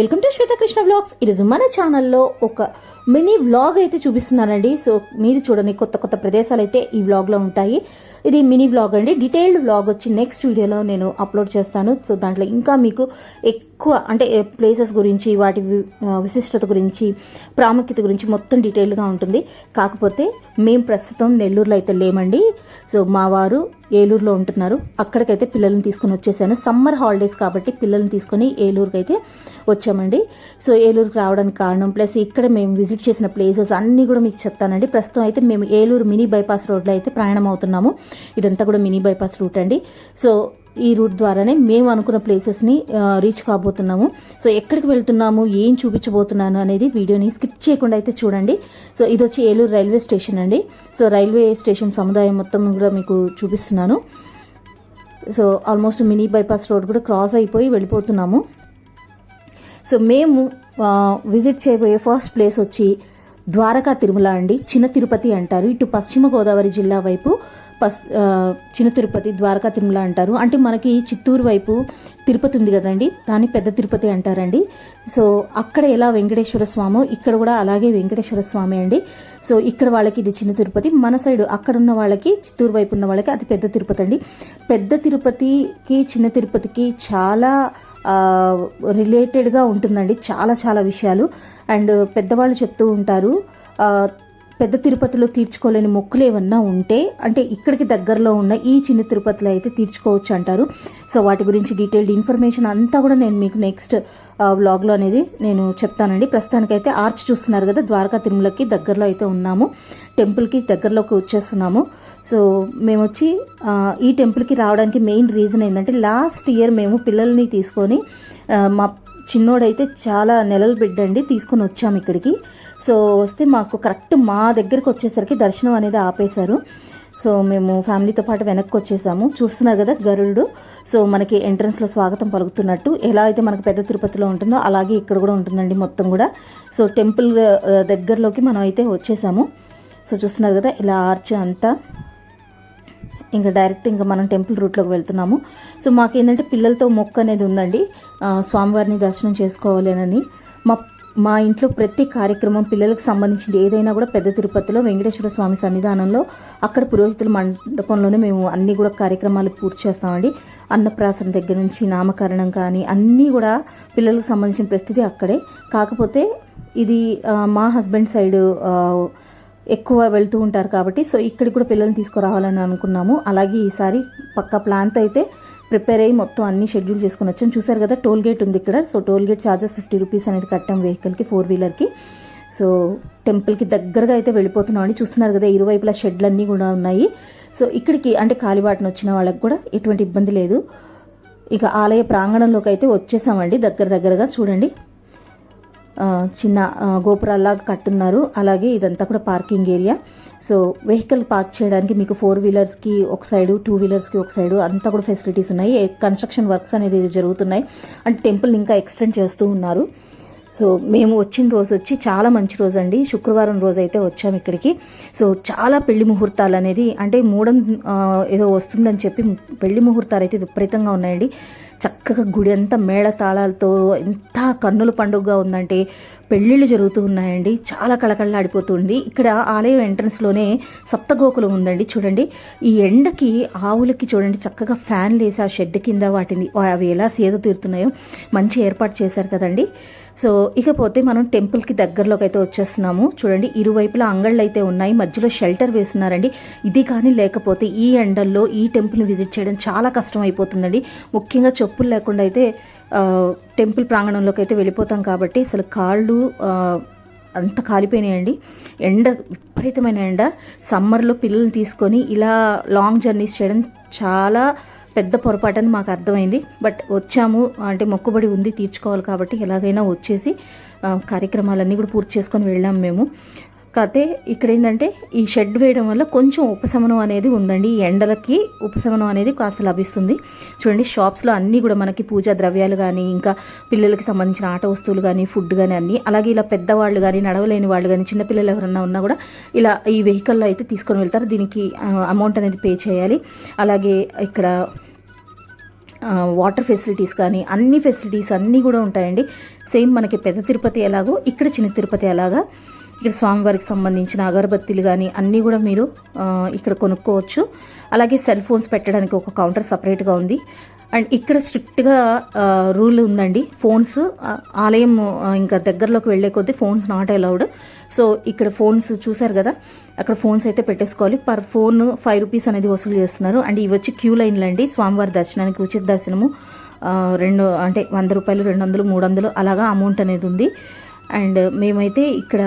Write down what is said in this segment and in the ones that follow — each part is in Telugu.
Welcome to Swetha Krishna vlogs. ఈరోజు మన ఛానల్లో ఒక మినీ వ్లాగ్ అయితే చూపిస్తున్నానండి. సో మీరు చూడండి కొత్త కొత్త ప్రదేశాలు అయితే ఈ వ్లాగ్లో ఉంటాయి. ఇది మినీ వ్లాగ్ అండి. డీటెయిల్డ్ వ్లాగ్ వచ్చి నెక్స్ట్ వీడియోలో నేను అప్లోడ్ చేస్తాను. సో దాంట్లో ఇంకా మీకు ఎక్కువ అంటే ప్లేసెస్ గురించి వాటి విశిష్టత గురించి ప్రాముఖ్యత గురించి మొత్తం డీటెయిల్గా ఉంటుంది. కాకపోతే మేము ప్రస్తుతం నెల్లూరులో అయితే లేమండి. సో మా వారు ఏలూరులో ఉంటున్నారు. అక్కడికైతే పిల్లల్ని తీసుకొని వచ్చేసాను. సమ్మర్ హాలిడేస్ కాబట్టి పిల్లల్ని తీసుకొని ఏలూరుకి అయితే వచ్చామండి. సో ఏలూరుకి రావడానికి కారణం ప్లస్ ఇక్కడ మేము విజిట్ చేసిన ప్లేసెస్ అన్నీ కూడా మీకు చెప్తానండి. ప్రస్తుతం అయితే మేము ఏలూరు మినీ బైపాస్ రోడ్లో అయితే ప్రయాణం అవుతున్నాము ఇదంతా కూడా మినీ బైపాస్ రూట్ అండి. సో ఈ రూట్ ద్వారానే మేము అనుకున్న ప్లేసెస్ని రీచ్ కాబోతున్నాము. సో ఎక్కడికి వెళ్తున్నాము ఏం చూపించబోతున్నాను అనేది వీడియోని స్కిప్ చేయకుండా అయితే చూడండి. సో ఇది వచ్చి ఏలూరు రైల్వే స్టేషన్ అండి. సో రైల్వే స్టేషన్ సముదాయం మొత్తం కూడా మీకు చూపిస్తున్నాను. So almost mini bypass road కూడా క్రాస్ అయిపోయి వెళ్ళిపోతున్నాము. సో మేము విజిట్ చేయబోయే ఫస్ట్ ప్లేస్ వచ్చి ద్వారకా తిరుమల అండి. చిన్న తిరుపతి అంటారు. ఇటు పశ్చిమ గోదావరి జిల్లా వైపు పస్ చిన్న తిరుపతి ద్వారకా తిరుమల అంటారు. అంటే మనకి చిత్తూరు వైపు తిరుపతి ఉంది కదండి. దాన్ని పెద్ద తిరుపతి అంటారండి. సో అక్కడ ఎలా వెంకటేశ్వర స్వామో ఇక్కడ కూడా అలాగే వెంకటేశ్వర స్వామి అండి. సో ఇక్కడ వాళ్ళకి ఇది చిన్న తిరుపతి. మన సైడ్ అక్కడ ఉన్న వాళ్ళకి చిత్తూరు వైపు ఉన్న వాళ్ళకి అది పెద్ద తిరుపతి అండి. పెద్ద తిరుపతికి చిన్న తిరుపతికి చాలా రిలేటెడ్గా ఉంటుందండి. చాలా చాలా విషయాలు. అండ్ పెద్దవాళ్ళు చెప్తూ ఉంటారు. పెద్ద తిరుపతిలో తీర్చుకోలేని మొక్కులు ఏమన్నా ఉంటే అంటే ఇక్కడికి దగ్గరలో ఉన్న ఈ చిన్న తిరుపతిలో అయితే తీర్చుకోవచ్చు అంటారు. సో వాటి గురించి డీటెయిల్డ్ ఇన్ఫర్మేషన్ అంతా కూడా నేను మీకు నెక్స్ట్ వ్లాగ్లో అనేది నేను చెప్తానండి. ప్రస్తుతానికైతే ఆర్చ్ చూస్తున్నారు కదా ద్వారకా తిరుమలకి దగ్గరలో అయితే ఉన్నాము. టెంపుల్కి దగ్గరలోకి వచ్చేస్తున్నాము. సో మేము వచ్చి ఈ టెంపుల్కి రావడానికి మెయిన్ రీజన్ ఏంటంటే లాస్ట్ ఇయర్ మేము పిల్లల్ని తీసుకొని మా చిన్నోడైతే చాలా నెలలు బిడ్డండి తీసుకొని వచ్చాము ఇక్కడికి. సో వస్తే మాకు కరెక్ట్ మా దగ్గరకు వచ్చేసరికి దర్శనం అనేది ఆపేశారు. సో మేము ఫ్యామిలీతో పాటు వెనక్కి వచ్చేసాము. చూస్తున్నారు కదా గరుడు. సో మనకి ఎంట్రన్స్లో స్వాగతం పలుకుతున్నట్టు. ఎలా అయితే మనకు పెద్ద తిరుపతిలో ఉంటుందో అలాగే ఇక్కడ కూడా ఉంటుందండి మొత్తం కూడా. సో టెంపుల్ దగ్గరలోకి మనం అయితే వచ్చేసాము. సో చూస్తున్నారు కదా ఇలా ఆర్చ్ అంతా. ఇంకా డైరెక్ట్ ఇంకా మనం టెంపుల్ రూట్లోకి వెళ్తున్నాము. సో మాకేంటంటే పిల్లలతో మొక్క అనేది ఉందండి. స్వామివారిని దర్శనం చేసుకోవాలి అని. మా మా ఇంట్లో ప్రతి కార్యక్రమం పిల్లలకు సంబంధించింది ఏదైనా కూడా పెద్ద తిరుపతిలో వెంకటేశ్వర స్వామి సన్నిధానంలో అక్కడ పురోహితుల మండపంలోనే మేము అన్ని కూడా కార్యక్రమాలు పూర్తి చేస్తామండి. అన్నప్రాసన దగ్గర నుంచి నామకరణం కానీ అన్నీ కూడా పిల్లలకు సంబంధించిన ప్రతిదీ అక్కడే. కాకపోతే ఇది మా హస్బెండ్ సైడ్ ఎక్కువ వెళ్తూ ఉంటారు కాబట్టి సో ఇక్కడికి కూడా పిల్లల్ని తీసుకురావాలని అనుకున్నాము. అలాగే ఈసారి పక్క ప్లాన్తో అయితే ప్రిపేర్ అయ్యి మొత్తం అన్ని షెడ్యూల్ చేసుకుని వచ్చాం చూసారు కదా టోల్ గేట్ ఉంది ఇక్కడ. So toll gate charges fifty rupees అనేది కట్టాం వెహికల్కి ఫోర్ వీలర్కి సో టెంపుల్కి దగ్గరగా అయితే వెళ్ళిపోతున్నాం అండి. చూస్తున్నారు కదా ఇరువైపులా షెడ్లు అన్నీ కూడా ఉన్నాయి. సో ఇక్కడికి అంటే కాలిబాటన వచ్చిన వాళ్ళకి కూడా ఎటువంటి ఇబ్బంది లేదు. ఇక ఆలయ ప్రాంగణంలోకి అయితే వచ్చేసామండి దగ్గర దగ్గరగా చూడండి. చిన్న గోపురాల్లాగా కట్టున్నారు. అలాగే ఇదంతా కూడా parking area so vehicle park చేయడానికి మీకు ఫోర్ వీలర్స్కి ఒక సైడు టూ వీలర్స్కి ఒక సైడు అంతా కూడా ఫెసిలిటీస్ ఉన్నాయి. కన్స్ట్రక్షన్ వర్క్స్ అనేది జరుగుతున్నాయి. అంటే టెంపుల్ ఇంకా ఎక్స్టెండ్ చేస్తూ ఉన్నారు. సో మేము వచ్చిన రోజు వచ్చి చాలా మంచి రోజు అండి. శుక్రవారం రోజు అయితే వచ్చాము ఇక్కడికి. సో చాలా పెళ్ళి ముహూర్తాలు అనేది అంటే మూడం ఏదో వస్తుందని చెప్పి పెళ్ళి ముహూర్తాలు అయితే విపరీతంగా ఉన్నాయండి. చక్కగా గుడి అంతా మేళ తాళాలతో ఎంత కన్నుల పండుగగా ఉందంటే పెళ్ళిళ్ళు జరుగుతూ ఉన్నాయండి. చాలా కళకళలాడిపోతుంది. ఇక్కడ ఆలయం ఎంట్రన్స్లోనే సప్తగోకులం ఉందండి. చూడండి. ఈ ఎండకి ఆవులకి చూడండి. చక్కగా ఫ్యాన్లు వేసి ఆ షెడ్ కింద వాటిని అవి ఎలా సేద తీరుతున్నాయో మంచి ఏర్పాటు చేశారు కదండి. సో ఇకపోతే మనం టెంపుల్కి దగ్గరలోకి అయితే వచ్చేస్తున్నాము. చూడండి ఇరువైపులా అంగళ్ళు అయితే ఉన్నాయి. మధ్యలో షెల్టర్ వేస్తున్నారండి. ఇది కానీ లేకపోతే ఈ ఎండల్లో ఈ టెంపుల్ని విజిట్ చేయడం చాలా కష్టం అయిపోతుందండి ముఖ్యంగా చెప్పులు లేకుండా అయితే టెంపుల్ ప్రాంగణంలోకి అయితే వెళ్ళిపోతాం కాబట్టి అసలు కాళ్ళు అంత కాలిపోయినాయండి. ఎండ విపరీతమైన ఎండ. సమ్మర్లో పిల్లల్ని తీసుకొని ఇలా లాంగ్ జర్నీస్ చేయడం చాలా పెద్ద పొరపాటని మాకు అర్థమైంది. బట్ వచ్చాము. అంటే మొక్కుబడి ఉంది తీర్చుకోవాలి కాబట్టి ఎలాగైనా వచ్చేసి కార్యక్రమాలన్నీ కూడా పూర్తి చేసుకొని వెళ్ళాము మేము. కాకపోతే ఇక్కడ ఏంటంటే ఈ షెడ్ వేయడం వల్ల కొంచెం ఉపశమనం అనేది ఉందండి. ఈ ఎండలకి ఉపశమనం అనేది కాస్త లభిస్తుంది. చూడండి షాప్స్లో అన్నీ కూడా మనకి పూజా ద్రవ్యాలు కానీ ఇంకా పిల్లలకి సంబంధించిన ఆట వస్తువులు కానీ ఫుడ్ కానీ అన్నీ అలాగే ఇలా పెద్దవాళ్ళు కానీ నడవలేని వాళ్ళు కానీ చిన్నపిల్లలు ఎవరన్నా ఉన్నా కూడా ఇలా ఈ వెహికల్లో అయితే తీసుకొని వెళ్తారు. దీనికి అమౌంట్ అనేది పే చేయాలి. అలాగే ఇక్కడ వాటర్ ఫెసిలిటీస్ కానీ అన్ని ఫెసిలిటీస్ అన్నీ కూడా ఉంటాయండి. సేమ్ మనకి పెద్ద తిరుపతి ఎలాగో ఇక్కడ చిన్న తిరుపతి ఎలాగా ఇక్కడ స్వామివారికి సంబంధించిన అగరబత్తీలు కానీ అన్నీ కూడా మీరు ఇక్కడ కొనుక్కోవచ్చు. అలాగే సెల్ ఫోన్స్ పెట్టడానికి ఒక కౌంటర్ సపరేట్గా ఉంది. అండ్ ఇక్కడ స్ట్రిక్ట్గా రూల్ ఉందండి. ఫోన్స్ ఆలయం ఇంకా దగ్గరలోకి వెళ్ళే కొద్దీ ఫోన్స్ నాట్ అలౌడ్ సో ఇక్కడ ఫోన్స్ చూసారు కదా అక్కడ ఫోన్స్ అయితే పెట్టేసుకోవాలి. పర్ ఫోన్ ఫైవ్ రూపీస్ అనేది వసూలు చేస్తున్నారు. అండ్ ఇవి వచ్చి క్యూ లైన్లు అండి. స్వామివారి దర్శనానికి ఉచిత దర్శనము రెండు అంటే వంద రూపాయలు రెండు వందలు మూడు వందలు అలాగా అమౌంట్ అనేది ఉంది. అండ్ మేమైతే ఇక్కడ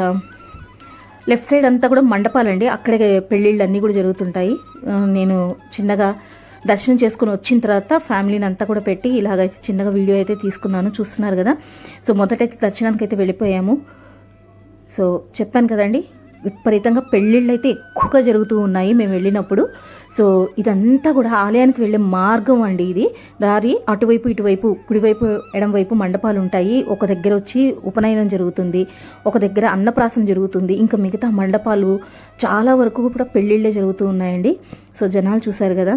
లెఫ్ట్ సైడ్ అంతా కూడా మండపాలండి. అక్కడే పెళ్ళిళ్ళు అన్నీ కూడా జరుగుతుంటాయి. నేను చిన్నగా దర్శనం చేసుకుని వచ్చిన తర్వాత ఫ్యామిలీని అంతా కూడా పెట్టి ఇలాగైతే చిన్నగా వీడియో అయితే తీసుకున్నాను. చూస్తున్నారు కదా? సో మొదటైతే దర్శనానికి అయితే వెళ్ళిపోయాము. సో చెప్పాను కదండి విపరీతంగా పెళ్ళిళ్ళు అయితే ఎక్కువగా జరుగుతూ ఉన్నాయి. మేము వెళ్ళినప్పుడు సో ఇదంతా కూడా ఆలయానికి వెళ్ళే మార్గం అండి ఇది. దారి అటువైపు ఇటువైపు కుడివైపు ఎడంవైపు మండపాలు ఉంటాయి. ఒక దగ్గర వచ్చి ఉపనయనం జరుగుతుంది. ఒక దగ్గర అన్నప్రాసం జరుగుతుంది. ఇంకా మిగతా మండపాలు చాలా వరకు కూడా పెళ్ళిళ్ళే జరుగుతూ ఉన్నాయండి. సో జనాలు చూశారు కదా?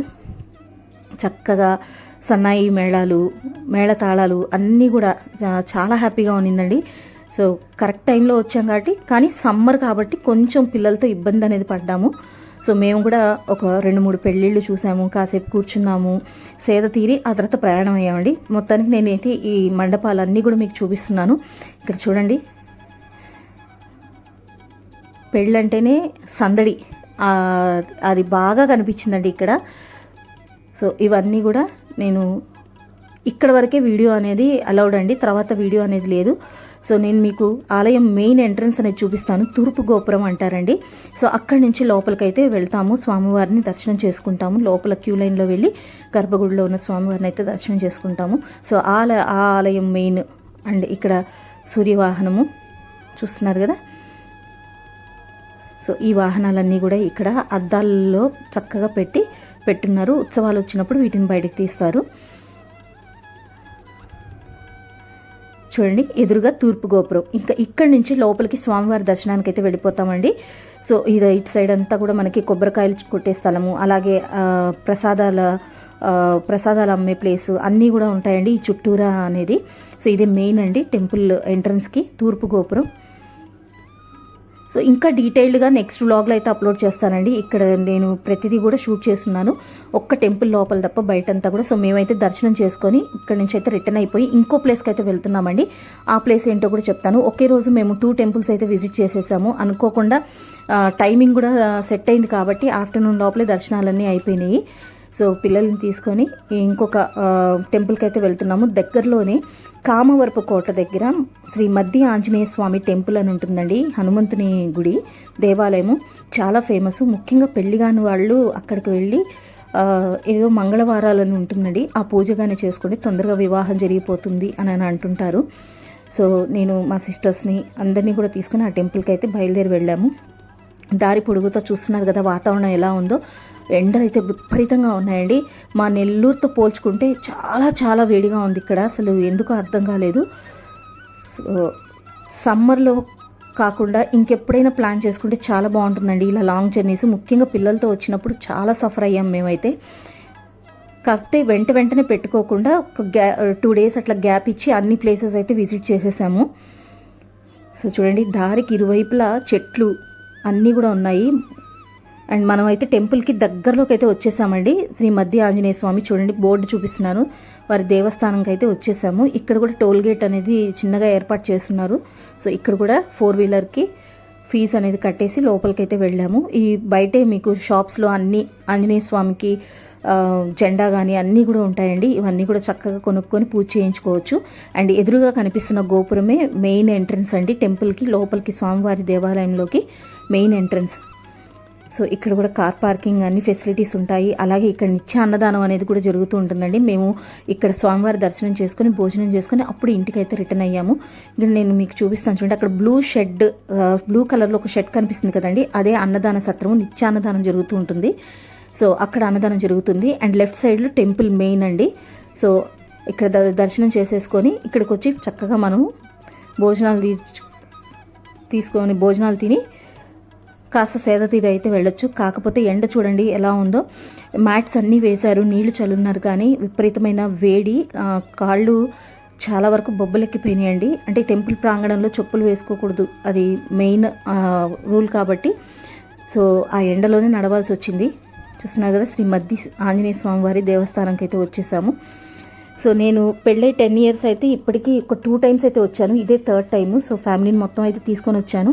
చక్కగా సన్నాయి మేళాలు మేళ తాళాలు అన్నీ కూడా చాలా హ్యాపీగా ఉన్నిందండి. సో కరెక్ట్ టైంలో వచ్చాం కాబట్టి కానీ సమ్మర్ కాబట్టి కొంచెం పిల్లలతో ఇబ్బంది అనేది పడ్డాము. సో మేము కూడా ఒక రెండు మూడు పెళ్ళిళ్ళు చూసాము కాసేపు కూర్చున్నాము. సేద తీరి ఆ తర్వాత ప్రయాణం అయ్యామండి. మొత్తానికి నేనైతే ఈ మండపాలన్నీ కూడా మీకు చూపిస్తున్నాను. ఇక్కడ చూడండి. పెళ్ళంటేనే సందడి. అది బాగా కనిపించిందండి ఇక్కడ. సో ఇవన్నీ కూడా నేను ఇక్కడ వరకే వీడియో అనేది అలౌడ్ అండి. తర్వాత వీడియో అనేది లేదు. సో నేను మీకు ఆలయం మెయిన్ ఎంట్రన్స్ అనేది చూపిస్తాను. తూర్పు గోపురం అంటారండి. సో అక్కడి నుంచి లోపలికైతే వెళ్తాము. స్వామివారిని దర్శనం చేసుకుంటాము. లోపల క్యూ లైన్లో వెళ్ళి గర్భగుడిలో ఉన్న స్వామివారిని అయితే దర్శనం చేసుకుంటాము. సో ఆల ఆ ఆలయం మెయిన్ అండ్ ఇక్కడ సూర్యవాహనము చూస్తున్నారు కదా? సో ఈ వాహనాలన్నీ కూడా ఇక్కడ అద్దాల్లో చక్కగా పెట్టి పెట్టున్నారు. ఉత్సవాలు వచ్చినప్పుడు వీటిని బయటకు తీస్తారు. చూడండి ఎదురుగా తూర్పు గోపురం. ఇంకా ఇక్కడి నుంచి లోపలికి స్వామివారి దర్శనానికి అయితే వెళ్ళిపోతామండి. సో ఇది ఇటు సైడ్ అంతా కూడా మనకి కొబ్బరికాయలు కొట్టే స్థలము అలాగే ప్రసాదాల ప్రసాదాలు అమ్మే ప్లేస్ అన్నీ కూడా ఉంటాయండి ఈ చుట్టూరా అనేది. సో ఇది మెయిన్ అండి టెంపుల్ ఎంట్రన్స్కి తూర్పు గోపురం. సో ఇంకా డీటెయిల్డ్గా నెక్స్ట్ వ్లాగ్లో అయితే అప్లోడ్ చేస్తానండి. ఇక్కడ నేను ప్రతిదీ కూడా షూట్ చేస్తున్నాను. ఒక్క టెంపుల్ లోపల తప్ప బయటంతా కూడా. సో మేమైతే దర్శనం చేసుకొని ఇక్కడ నుంచి అయితే రిటర్న్ అయిపోయి ఇంకో ప్లేస్కి అయితే వెళ్తున్నామండి. ఆ ప్లేస్ ఏంటో కూడా చెప్తాను. ఒకే రోజు మేము టూ టెంపుల్స్ అయితే విజిట్ చేసేసాము. అనుకోకుండా టైమింగ్ కూడా సెట్ అయింది కాబట్టి ఆఫ్టర్నూన్ లోపలే దర్శనాలన్నీ అయిపోయినాయి. సో పిల్లల్ని తీసుకొని ఇంకొక టెంపుల్కి అయితే వెళ్తున్నాము. దగ్గరలోనే కామవరపు కోట దగ్గర శ్రీ మధ్య ఆంజనేయ స్వామి టెంపుల్ అని ఉంటుందండి హనుమంతుని గుడి. దేవాలయము చాలా ఫేమస్. ముఖ్యంగా పెళ్ళి కాని వాళ్ళు అక్కడికి వెళ్ళి ఏదో మంగళవారాలని ఉంటుందండి. ఆ పూజగానే చేసుకుని తొందరగా వివాహం జరిగిపోతుంది అని అని అంటుంటారు. సో నేను మా సిస్టర్స్ని అందరినీ కూడా తీసుకుని ఆ టెంపుల్కి అయితే బయలుదేరి వెళ్ళాము. దారి పొడుగుతో చూస్తున్నారు కదా వాతావరణం ఎలా ఉందో. ఎండలు అయితే విపరీతంగా ఉన్నాయండి. మా నెల్లూరుతో పోల్చుకుంటే చాలా చాలా వేడిగా ఉంది ఇక్కడ. అసలు ఎందుకు అర్థం కాలేదు. సో సమ్మర్లో కాకుండా ఇంకెప్పుడైనా ప్లాన్ చేసుకుంటే చాలా బాగుంటుందండి. ఇలా లాంగ్ జర్నీస్ ముఖ్యంగా పిల్లలతో వచ్చినప్పుడు చాలా సఫర్ అయ్యాం మేమైతే. కాకపోతే వెంట వెంటనే పెట్టుకోకుండా ఒక గ్యా టూ డేస్ అట్లా గ్యాప్ ఇచ్చి అన్ని ప్లేసెస్ అయితే విజిట్ చేసేసాము. సో చూడండి దారికి ఇరువైపులా చెట్లు అన్నీ కూడా ఉన్నాయి. అండ్ మనం అయితే టెంపుల్కి దగ్గరలోకి అయితే వచ్చేసామండి. శ్రీ మధ్య ఆంజనేయ స్వామి చూడండి బోర్డు చూపిస్తున్నాను. వారి దేవస్థానంకి అయితే వచ్చేసాము. ఇక్కడ కూడా టోల్ గేట్ అనేది చిన్నగా ఏర్పాటు చేస్తున్నారు. సో ఇక్కడ కూడా ఫోర్ వీలర్కి ఫీజు అనేది కట్టేసి లోపలికి అయితే వెళ్ళాము. ఈ బయటే మీకు షాప్స్లో అన్ని ఆంజనేయ స్వామికి జెండా కానీ అన్నీ కూడా ఉంటాయండి. ఇవన్నీ కూడా చక్కగా కొనుక్కొని పూజ చేయించుకోవచ్చు. అండ్ ఎదురుగా కనిపిస్తున్న గోపురమే మెయిన్ ఎంట్రన్స్ అండి. టెంపుల్కి లోపలికి స్వామివారి దేవాలయంలోకి మెయిన్ ఎంట్రన్స్. సో ఇక్కడ కూడా కార్ పార్కింగ్ అన్ని ఫెసిలిటీస్ ఉంటాయి. అలాగే ఇక్కడ నిత్య అన్నదానం అనేది కూడా జరుగుతూ ఉంటుందండి. మేము ఇక్కడ స్వామివారి దర్శనం చేసుకొని భోజనం చేసుకొని అప్పుడు ఇంటికి అయితే రిటర్న్ అయ్యాము. ఇక్కడ నేను మీకు చూపిస్తాను చూడండి. అక్కడ బ్లూ షెడ్ బ్లూ కలర్లో ఒక షెడ్ కనిపిస్తుంది కదండి. అదే అన్నదాన సత్రము నిత్య అన్నదానం జరుగుతూ ఉంటుంది. సో అక్కడ అన్నదానం జరుగుతుంది. అండ్ లెఫ్ట్ సైడ్లో టెంపుల్ మెయిన్ అండి. సో ఇక్కడ ద- దర్శనం చేసేసుకొని ఇక్కడికి వచ్చి చక్కగా మనము భోజనాలు తీ- తీసుకొని భోజనాలు తిని కాస్త సేద తీరి అయితే వెళ్ళొచ్చు. కాకపోతే ఎండ చూడండి ఎలా ఉందో. మ్యాట్స్ అన్నీ వేశారు. నీళ్ళు చల్లున్నారు కానీ విపరీతమైన వేడి. కాళ్ళు చాలా వరకు బొబ్బలెక్కిపోయినాయండి. అంటే టెంపుల్ ప్రాంగణంలో చెప్పులు వేసుకోకూడదు. అది మెయిన్ రూల్ కాబట్టి. సో ఆ ఎండలోనే నడవాల్సి వచ్చింది. చూస్తున్నారు కదా శ్రీ మద్ది ఆంజనేయ స్వామివారి దేవస్థానంకి అయితే వచ్చేసాము. సో నేను పెళ్ళై టెన్ ఇయర్స్ అయితే ఇప్పటికీ ఒక టూ టైమ్స్ అయితే వచ్చాను. ఇదే థర్డ్ టైము. సో ఫ్యామిలీని మొత్తం అయితే తీసుకొని వచ్చాను.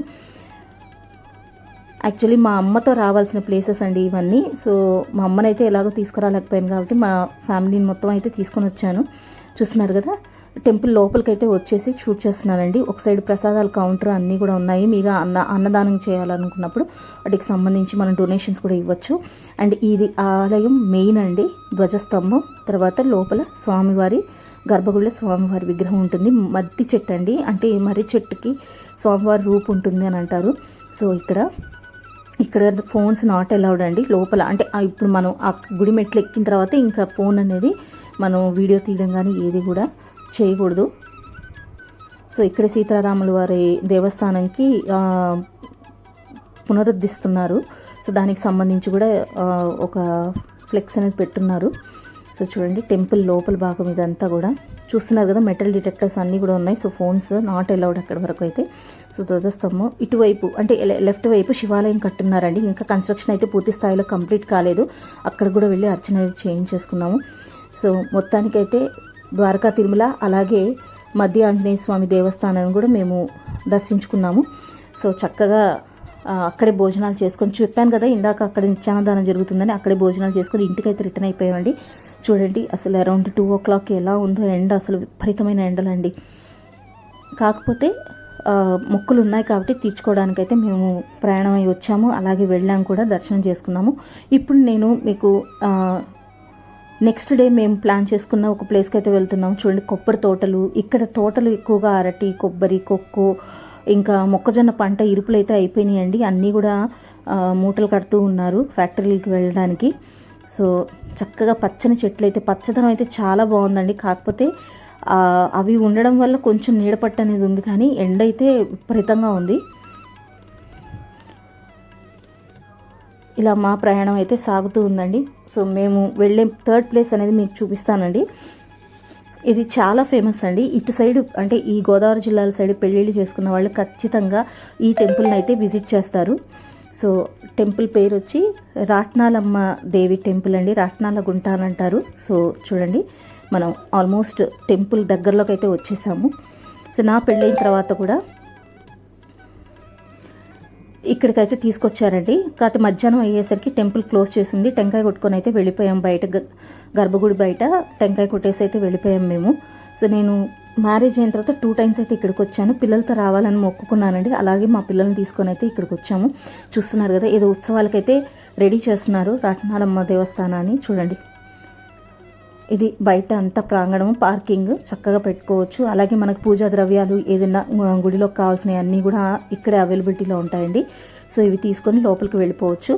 యాక్చువల్లీ మా అమ్మతో రావాల్సిన ప్లేసెస్ అండి ఇవన్నీ. సో మా అమ్మనైతే ఎలాగో తీసుకురాలేకపోయాను కాబట్టి మా ఫ్యామిలీని మొత్తం అయితే తీసుకొని వచ్చాను. చూస్తున్నారు కదా? టెంపుల్ లోపలికి అయితే వచ్చేసి షూట్ చేస్తున్నానండి. ఒక సైడ్ ప్రసాదాల కౌంటర్ అన్నీ కూడా ఉన్నాయి. మీరు అన్న అన్నదానం చేయాలనుకున్నప్పుడు వాటికి సంబంధించి మనం డొనేషన్స్ కూడా ఇవ్వచ్చు. అండ్ ఇది ఆలయం మెయిన్ అండి. ధ్వజస్తంభం తర్వాత లోపల స్వామివారి గర్భగుడిలో స్వామివారి విగ్రహం ఉంటుంది. మద్ది చెట్టు అండి. అంటే మర్రి చెట్టుకి స్వామివారి రూపు ఉంటుంది అని అంటారు. సో ఇక్కడ ఇక్కడ ఫోన్స్ నాట్ అలౌడ్ అండి. లోపల అంటే ఇప్పుడు మనం ఆ గుడి మెట్లు ఎక్కిన తర్వాత ఇంకా ఫోన్ అనేది మనం వీడియో తీయడం కానీ ఏది కూడా చేయకూడదు. సో ఇక్కడ సీతారాముల వారి దేవస్థానంకి పునరుద్ధిస్తున్నారు. పునరుద్ధరిస్తున్నారు సో దానికి సంబంధించి కూడా ఒక ఫ్లెక్స్ అనేది పెట్టున్నారు. సో చూడండి టెంపుల్ లోపల భాగం ఇదంతా కూడా. చూస్తున్నారు కదా మెటల్ డిటెక్టర్స్ అన్నీ కూడా ఉన్నాయి. సో ఫోన్స్ నాట్ అలౌడ్ అక్కడ వరకు అయితే. సో ధ్వజస్తంభం ఇటువైపు అంటే లెఫ్ట్ వైపు శివాలయం కట్టున్నారండి. ఇంకా కన్స్ట్రక్షన్ అయితే పూర్తి స్థాయిలో కంప్లీట్ కాలేదు. అక్కడ కూడా వెళ్ళి అర్చన అయితే చేయించేసుకున్నాము. సో మొత్తానికైతే ద్వారకా తిరుమల అలాగే మధ్య ఆంజనేయ స్వామి దేవస్థానాన్ని కూడా మేము దర్శించుకున్నాము. సో చక్కగా అక్కడే భోజనాలు చేసుకొని చెప్పాను కదా ఇందాక అక్కడ నిత్యానదానం జరుగుతుందని అక్కడే భోజనాలు చేసుకొని ఇంటికైతే రిటర్న్ అయిపోయామండి. చూడండి అసలు అరౌండ్ టూ ఓ క్లాక్ ఎలా ఉందో ఎండ అసలు విపరీతమైన ఎండలండి. కాకపోతే మొక్కులు ఉన్నాయి కాబట్టి తీర్చుకోవడానికైతే మేము ప్రయాణం అయి వచ్చాము అలాగే వెళ్ళాము కూడా దర్శనం చేసుకున్నాము. ఇప్పుడు నేను మీకు నెక్స్ట్ డే మేము ప్లాన్ చేసుకున్న ఒక ప్లేస్కి అయితే వెళ్తున్నాం చూడండి కొబ్బరి తోటలు ఇక్కడ తోటలు ఎక్కువగా అరటి కొబ్బరి కొక్కు ఇంకా మొక్కజొన్న పంట ఇరుపులు అయితే అయిపోయినాయండి. అన్నీ కూడా మూటలు కడుతూ ఉన్నారు ఫ్యాక్టరీలకు వెళ్ళడానికి. సో చక్కగా పచ్చని చెట్లు అయితే పచ్చదనం అయితే చాలా బాగుందండి. కాకపోతే అవి ఉండడం వల్ల కొంచెం నీడపట్టు అనేది ఉంది కానీ ఎండ అయితే విపరీతంగా ఉంది. ఇలా మా ప్రయాణం అయితే సాగుతూ ఉందండి. సో మేము వెళ్ళే థర్డ్ ప్లేస్ అనేది మీకు చూపిస్తానండి. ఇది చాలా ఫేమస్ అండి. ఇటు సైడ్ అంటే ఈ గోదావరి జిల్లాల సైడ్ పెళ్ళిళ్ళు చేసుకున్న వాళ్ళు ఖచ్చితంగా ఈ టెంపుల్ని అయితే విజిట్ చేస్తారు. సో టెంపుల్ పేరు వచ్చి రాట్నాలమ్మ దేవి టెంపుల్ అండి. రాట్నాల గుంట అని అంటారు. సో చూడండి మనం ఆల్మోస్ట్ టెంపుల్ దగ్గరలోకి అయితే వచ్చేసాము. సో నా పెళ్ళైన తర్వాత కూడా ఇక్కడికైతే తీసుకొచ్చారండి. కాకపోతే మధ్యాహ్నం అయ్యేసరికి టెంపుల్ క్లోజ్ చేసింది. టెంకాయ కొట్టుకొని అయితే వెళ్ళిపోయాం బయట. గ- గర్భగుడి బయట టెంకాయ కొట్టేసి అయితే వెళ్ళిపోయాం మేము. సో నేను మ్యారేజ్ అయిన తర్వాత టూ టైమ్స్ అయితే ఇక్కడికి వచ్చాను పిల్లలతో రావాలని మొక్కుకున్నానండి. అలాగే మా పిల్లల్ని తీసుకొని అయితే ఇక్కడికి వచ్చాము చూస్తున్నారు కదా ఏదో ఉత్సవాలకైతే రెడీ చేస్తున్నారు. రాట్నాలమ్మ దేవస్థానాన్ని చూడండి. ఇది బయట అంతా ప్రాంగణం పార్కింగ్ చక్కగా పెట్టుకోవచ్చు. అలాగే మనకు పూజా ద్రవ్యాలు ఏదైనా గుడిలో గుడిలోకి కావాల్సినవి అన్నీ కూడా ఇక్కడే అవైలబిలిటీలో ఉంటాయండి. సో ఇవి తీసుకొని లోపలికి వెళ్ళిపోవచ్చు.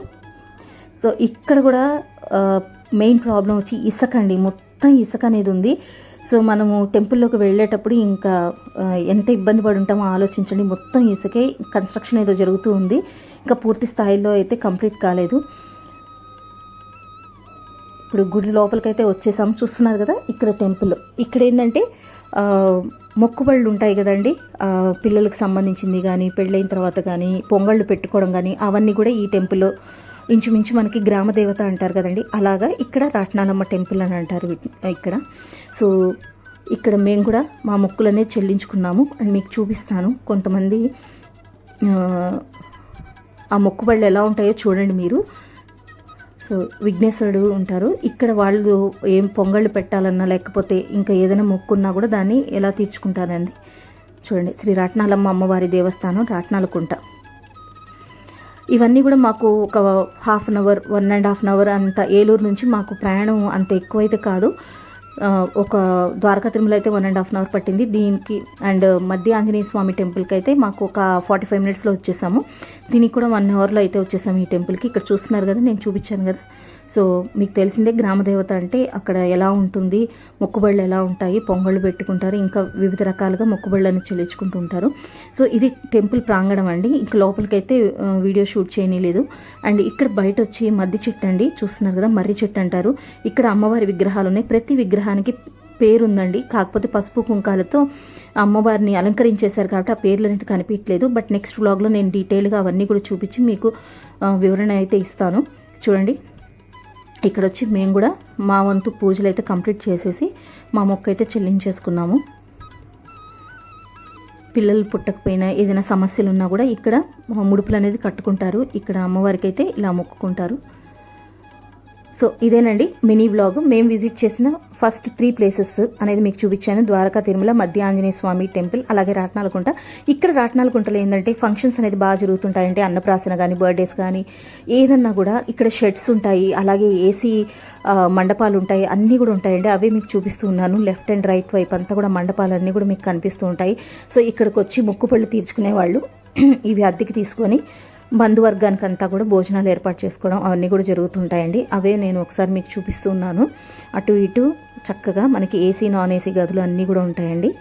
సో ఇక్కడ కూడా మెయిన్ ప్రాబ్లం వచ్చి ఇసుక అండి. మొత్తం ఇసుక అనేది ఉంది. సో మనము టెంపుల్లోకి వెళ్ళేటప్పుడు ఇంకా ఎంత ఇబ్బంది పడి ఉంటామో ఆలోచించండి. మొత్తం ఇసుకే కన్స్ట్రక్షన్ ఏదో జరుగుతూ ఉంది. ఇంకా పూర్తి స్థాయిలో అయితే కంప్లీట్ కాలేదు. ఇప్పుడు గుడి లోపలికైతే వచ్చేసాం. చూస్తున్నారు కదా ఇక్కడ టెంపుల్. ఇక్కడ ఏంటంటే మొక్కుబళ్ళు ఉంటాయి కదండి. పిల్లలకు సంబంధించింది కానీ పెళ్ళైన తర్వాత కానీ పొంగళ్ళు పెట్టుకోవడం కానీ అవన్నీ కూడా ఈ టెంపుల్లో ఇంచుమించు మనకి గ్రామ దేవత అంటారు కదండి. అలాగా ఇక్కడ రాట్నాలమ్మ టెంపుల్ అని అంటారు ఇక్కడ. సో ఇక్కడ మేము కూడా మా మొక్కులనే చెల్లించుకున్నాము. అండ్ మీకు చూపిస్తాను కొంతమంది ఆ, ఆ మొక్కుబళ్ళు ఎలా ఉంటాయో చూడండి మీరు. సో విఘ్నేశ్వరుడు ఉంటారు. ఇక్కడ వాళ్ళు ఏం పొంగళ్ళు పెట్టాలన్నా లేకపోతే ఇంకా ఏదైనా మొక్కున్నా కూడా దాన్ని ఎలా తీర్చుకుంటారండి? చూడండి. శ్రీ రాట్నాలమ్మ అమ్మవారి దేవస్థానం రాట్నాలకుంట ఇవన్నీ కూడా మాకు ఒక half an hour one and half an hour అంత ఏలూరు నుంచి మాకు ప్రయాణం అంత ఎక్కువైతే కాదు. ఒక ద్వారకా తిరుమల అయితే one and half an hour పట్టింది. దీనికి అండ్ మధ్య ఆంజనేయ స్వామి టెంపుల్కి అయితే మాకు ఒక ఫార్టీ ఫైవ్ మినిట్స్లో వచ్చేసాము. దీనికి కూడా వన్ అవర్లో అయితే వచ్చేసాము ఈ టెంపుల్కి ఇక్కడ చూస్తున్నారు కదా నేను చూపించాను కదా. సో మీకు తెలిసిందే గ్రామదేవత అంటే అక్కడ ఎలా ఉంటుంది మొక్కుబళ్ళు ఎలా ఉంటాయి పొంగళ్ళు పెట్టుకుంటారు ఇంకా వివిధ రకాలుగా మొక్కుబళ్ళని చెల్లించుకుంటూ ఉంటారు. సో ఇది టెంపుల్ ప్రాంగణం అండి. ఇంక లోపలికైతే వీడియో షూట్ చేయనీలేదు. అండ్ ఇక్కడ బయట వచ్చి మద్ది చెట్టు అండి. చూస్తున్నారు కదా మర్రి చెట్టు అంటారు. ఇక్కడ అమ్మవారి విగ్రహాలు ఉన్నాయి. ప్రతి విగ్రహానికి పేరుందండి. కాకపోతే పసుపు కుంకాలతో అమ్మవారిని అలంకరించేశారు కాబట్టి ఆ పేర్లు అనేది కనిపించట్లేదు. బట్ నెక్స్ట్ వ్లాగ్లో నేను డీటెయిల్గా అవన్నీ కూడా చూపించి మీకు వివరణ అయితే ఇస్తాను. చూడండి. ఇక్కడ వచ్చి మేము కూడా మా వంతు పూజలు అయితే కంప్లీట్ చేసేసి మా మొక్క అయితే చెల్లించేసుకున్నాము. పిల్లలు పుట్టకపోయినా ఏదైనా సమస్యలు ఉన్నా కూడా ఇక్కడ ముడుపులు అనేది కట్టుకుంటారు. ఇక్కడ అమ్మవారికి అయితే ఇలా మొక్కుకుంటారు. సో ఇదేనండి మినీ వ్లాగ్. మేము విజిట్ చేసిన ఫస్ట్ త్రీ ప్లేసెస్ అనేది మీకు చూపించాను. ద్వారకా తిరుమల మధ్య ఆంజనేయ స్వామి టెంపుల్ అలాగే రాట్నాలకుంట. ఇక్కడ రాట్నాలకుంటలో ఏంటంటే ఫంక్షన్స్ అనేది బాగా జరుగుతుంటాయంటే అన్నప్రాసన కానీ బర్త్డేస్ కానీ ఏదన్నా కూడా ఇక్కడ షెడ్స్ ఉంటాయి. అలాగే ఏసీ మండపాలు ఉంటాయి. అన్నీ కూడా ఉంటాయండి. అవే మీకు చూపిస్తూ ఉన్నాను. లెఫ్ట్ అండ్ రైట్ వైపు అంతా కూడా మండపాలు అన్నీ కూడా మీకు కనిపిస్తూ ఉంటాయి. సో ఇక్కడికి వచ్చి మొక్కుపళ్ళు తీర్చుకునే వాళ్ళు ఇవి అద్దెకి తీసుకొని బంధువర్గానికి అంతా కూడా భోజనాలు ఏర్పాటు చేసుకోవడం అవన్నీ కూడా జరుగుతుంటాయండి. అవే నేను ఒకసారి మీకు చూపిస్తున్నాను. అటు ఇటు చక్కగా మనకి ఏసీ నాన్ ఏసీ గదులు అన్నీ కూడా ఉంటాయండి.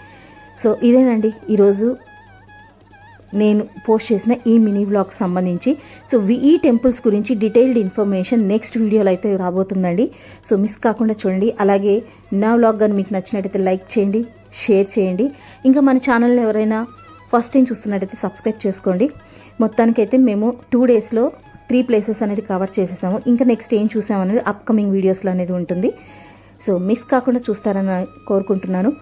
సో ఇదేనండి. ఈరోజు నేను పోస్ట్ చేసిన ఈ మినీ వ్లాగ్ సంబంధించి. సో వి- ఈ టెంపుల్స్ గురించి డీటెయిల్డ్ ఇన్ఫర్మేషన్ నెక్స్ట్ వీడియోలో అయితే రాబోతుందండి. సో మిస్ కాకుండా చూడండి. అలాగే నా వ్లాగ్ కానీ మీకు నచ్చినట్టయితే లైక్ చేయండి షేర్ చేయండి. ఇంకా మన ఛానల్ని ఎవరైనా ఫస్ట్ టైం చూస్తున్నట్టయితే సబ్స్క్రైబ్ చేసుకోండి. మొత్తానికైతే మేము టూ డేస్లో త్రీ ప్లేసెస్ అనేది కవర్ చేసేసాము. ఇంకా నెక్స్ట్ ఏం చూసామనేది అప్కమింగ్ వీడియోస్లో అనేది ఉంటుంది. సో మిస్ కాకుండా చూస్తారని కోరుకుంటున్నాను.